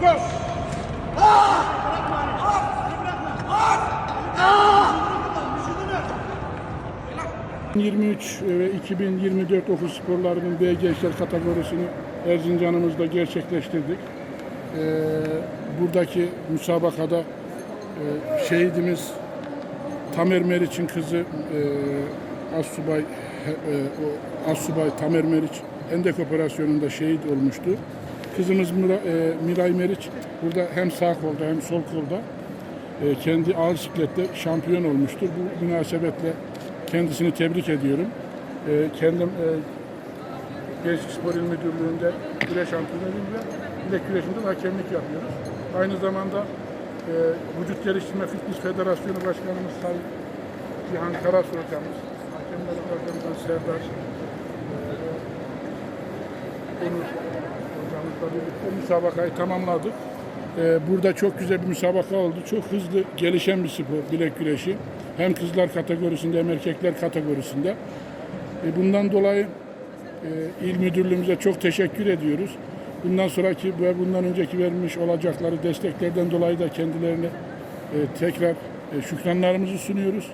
Go! 23 ve 2024 okul sporlarının B gençler kategorisini Erzincan'ımızda gerçekleştirdik. Ee, buradaki müsabakada e, şehidimiz Tamer Meriç'in kızı e, Assubay, e, Assubay Tamer Meriç endek operasyonunda şehit olmuştu. Kızımız Mira, e, Miray Meriç burada hem sağ kolda hem sol kolda e, kendi ağır siklette şampiyon olmuştur. Bu münasebetle kendisini tebrik ediyorum. E, kendim e, Gençlik Spor İl Müdürlüğü'nde güreş antrenörüyüm ve bilek güreşinde de hakemlik yapıyoruz. Aynı zamanda e, Vücut Geliştirme Fitness Federasyonu Başkanımız Sayın Cihan Karasu hocamız, hakemler hocamızdan Serdar, e, Onur hocamızla birlikte müsabakayı tamamladık. E, burada çok güzel bir müsabaka oldu. Çok hızlı gelişen bir spor bilek güreşi. Hem kızlar kategorisinde hem erkekler kategorisinde. E, bundan dolayı e, il müdürlüğümüze çok teşekkür ediyoruz. Bundan sonraki ve bundan önceki vermiş olacakları desteklerden dolayı da kendilerine e, tekrar e, şükranlarımızı sunuyoruz.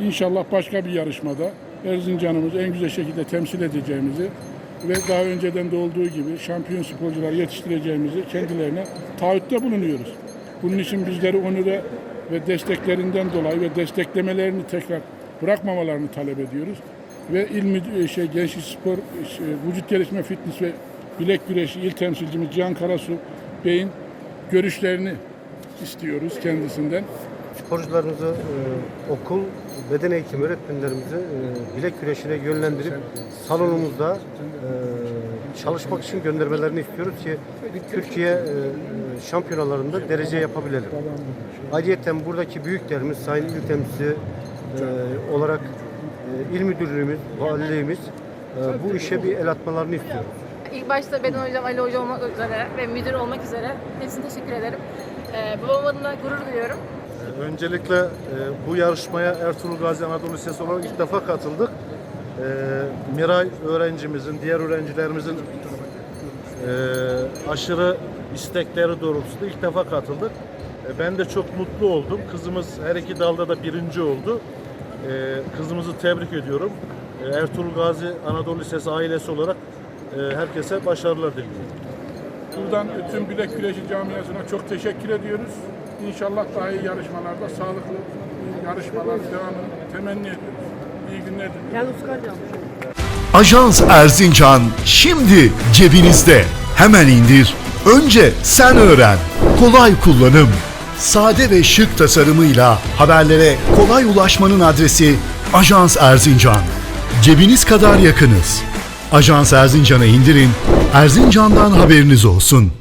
İnşallah başka bir yarışmada Erzincan'ımızı en güzel şekilde temsil edeceğimizi ve daha önceden de olduğu gibi şampiyon sporcular yetiştireceğimizi kendilerine taahhütte bulunuyoruz. Bunun için bizleri onure ve desteklerinden dolayı ve desteklemelerini tekrar bırakmamalarını talep ediyoruz. Ve il Müdü- şey, Gençlik Spor, şey, Vücut Gelişme Fitness ve Bilek Güreşi il temsilcimiz Cihan Karasu Bey'in görüşlerini istiyoruz kendisinden. Sporcularımızı e, okul beden eğitimi öğretmenlerimizi e, bilek güreşine yönlendirip salonumuzda e, çalışmak için göndermelerini istiyoruz ki Türkiye e, şampiyonalarında derece yapabilelim. Ayrıca buradaki büyüklerimiz, Sayın İl Temsilcisi e, olarak e, il müdürlüğümüz, valiliğimiz e, bu işe bir el atmalarını istiyoruz. İlk başta Beden Hocam, Ali Hoca olmak üzere ve müdür olmak üzere hepsine teşekkür ederim. Ee, babam adına gurur duyuyorum. Öncelikle e, bu yarışmaya Ertuğrul Gazi Anadolu Lisesi olarak ilk defa katıldık. E, Miray öğrencimizin, diğer öğrencilerimizin e, aşırı istekleri doğrultusunda ilk defa katıldık. E, ben de çok mutlu oldum. Kızımız her iki dalda da birinci oldu. Kızımızı tebrik ediyorum. Ertuğrul Gazi Anadolu Lisesi ailesi olarak herkese başarılar diliyorum. Buradan tüm bilek güreşi camiasına çok teşekkür ediyoruz. İnşallah daha iyi yarışmalarda sağlıklı yarışmalar devamını temenni ediyoruz. İyi günler diliyoruz. Ajans Erzincan şimdi cebinizde. Hemen indir. Önce sen öğren. Kolay kullanım. Sade ve şık tasarımıyla haberlere kolay ulaşmanın adresi Ajans Erzincan. Cebiniz kadar yakınız. Ajans Erzincan'ı indirin. Erzincan'dan haberiniz olsun.